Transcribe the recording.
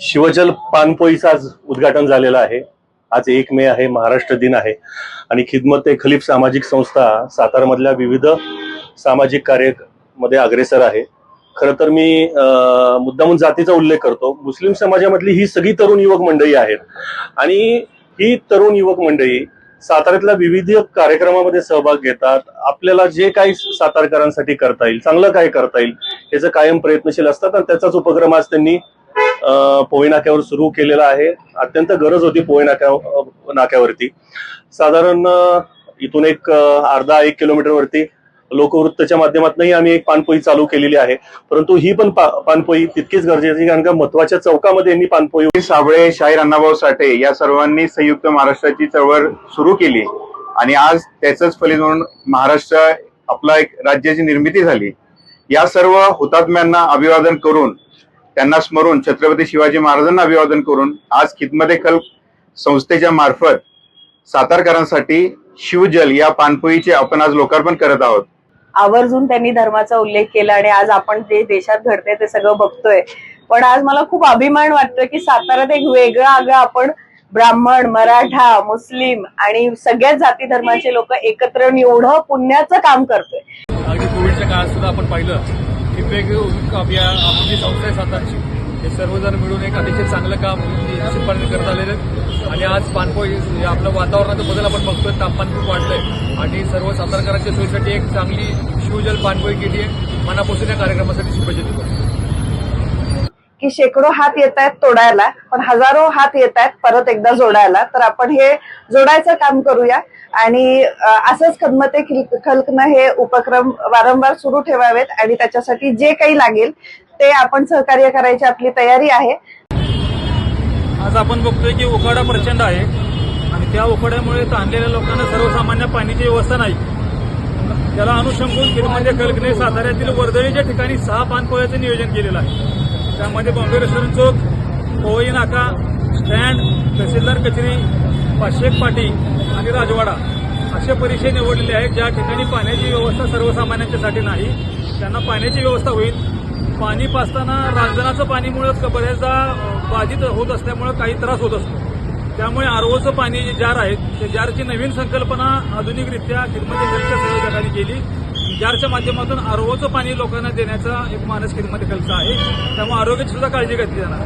शिवजल पानपोईचं आज उद्घाटन झालेलं आहे. आज एक मे आहे महाराष्ट्र दिन आहे. आणि खिदमत ए खलीफ सामाजिक संस्था सातारमधल्या विविध सामाजिक कार्यमध्ये अग्रेसर आहे. खरं तर मी मुद्दामून जातीचा उल्लेख करतो. मुस्लिम समाजामधली ही सगळी तरुण युवक मंडळी आहेत. आणि ही तरुण युवक मंडळी साताऱ्यातल्या विविध कार्यक्रमामध्ये सहभाग घेतात. आपल्याला जे काही सातारकरांसाठी करता येईल चांगलं काय करता येईल याचं कायम प्रयत्नशील असतात. आणि त्याचाच उपक्रम आज त्यांनी पोहे नाक्यावर सुरू केलेला आहे. अत्यंत गरज होती पोहे नाक्या नाक्यावरती. साधारण इथून एक अर्धा एक किलोमीटरवरती लोकवृत्तच्या माध्यमातूनही आम्ही एक पानपोई चालू केलेली आहे. परंतु ही पण पानपोई तितकीच गरजेची कारण का महत्त्वाच्या चौकामध्ये यांनी पानपोई साबळे शाहीर अण्णाभाऊ साठे या सर्वांनी संयुक्त महाराष्ट्राची चळवळ सुरू केली. आणि आज त्याचंच फलित म्हणून महाराष्ट्र आपला एक राज्याची निर्मिती झाली. या सर्व हुतात्म्यांना अभिवादन करून त्यांना स्मरून छत्रपती शिवाजी महाराजांना अभिवादन करून आज खिदमते खल संस्थेच्या मार्फत सातारकरांसाठी शिवजल या पानपोईचे आपण आज लोकार्पण करत आहोत. आवर्जून त्यांनी धर्माचा उल्लेख केला आणि आज आपण जे देशात घडतंय ते सगळं बघतोय. पण आज मला खूप अभिमान वाटतोय की साताऱ्यात एक वेगळं आगं आपण ब्राह्मण मराठा मुस्लिम आणि सगळ्याच जाती धर्माचे लोक एकत्र येऊन एवढं पुण्याचं काम करतोय. अगदी कोविडच्या काळात सुद्धा आपण पाहिलं की वेगवेगळं आपली संस्था आहे सातारची. हे सर्वजण मिळून एक अतिशय चांगलं काम म्हणजे निश्चितपणे करत आलेलं आहे. आणि आज पानपोई आपलं वातावरणाचा बदल आपण बघतोय तापमान खूप वाढलंय. आणि सर्व सातारकरांच्या सोयीसाठी एक चांगली शिवजल पानपोई केली आहे. मनापासून या कार्यक्रमासाठी शुभेच्छा देतो. की शेकडो हात येत आहेत तोडायला पण हजारो हात येत आहेत परत एकदा जोडायला. तर आपण हे जोडायचं काम करूया. आणि असंच खदमते खिल- खल्कनं हे उपक्रम वारंवार सुरू ठेवावेत आणि त्याच्यासाठी जे काही लागेल ते आपण सहकार्य करायची आपली तयारी आहे. आज आपण बघतोय की उकाडा प्रचंड आहे. आणि त्या उकाड्यामुळे ताणलेल्या लोकांना सर्वसामान्य पाण्याची व्यवस्था नाही. त्याला अनुषंगून म्हणजे कल्कने साताऱ्यातील वर्दळीच्या ठिकाणी सहा पानपोळ्याचं नियोजन केलेलं आहे. त्यामध्ये बॉम्बे रेस्टॉरंट चौक पोवई नाका स्टँड तहसीलदार कचेरी पाचशेक पाटी आणि राजवाडा असे परिचय निवडलेले आहेत. ज्या ठिकाणी पाण्याची व्यवस्था सर्वसामान्यांच्यासाठी नाही त्यांना पाण्याची व्यवस्था होईल. पाणी पाचताना रांजणाचं पाणीमुळेच बऱ्याचदा बाधित होत असल्यामुळं काही त्रास होत असतो. त्यामुळे आरओचं पाणी जे जार आहेत त्या जारची नवीन संकल्पना आधुनिकरित्या खिदमती खर्च संयोजकांनी केली. जारच्या माध्यमातून आरोग्याचं पाणी लोकांना देण्याचा एक मानस किंमत कल्पना आहे. त्यामुळे आरोग्याची सुद्धा काळजी घेतली जाणार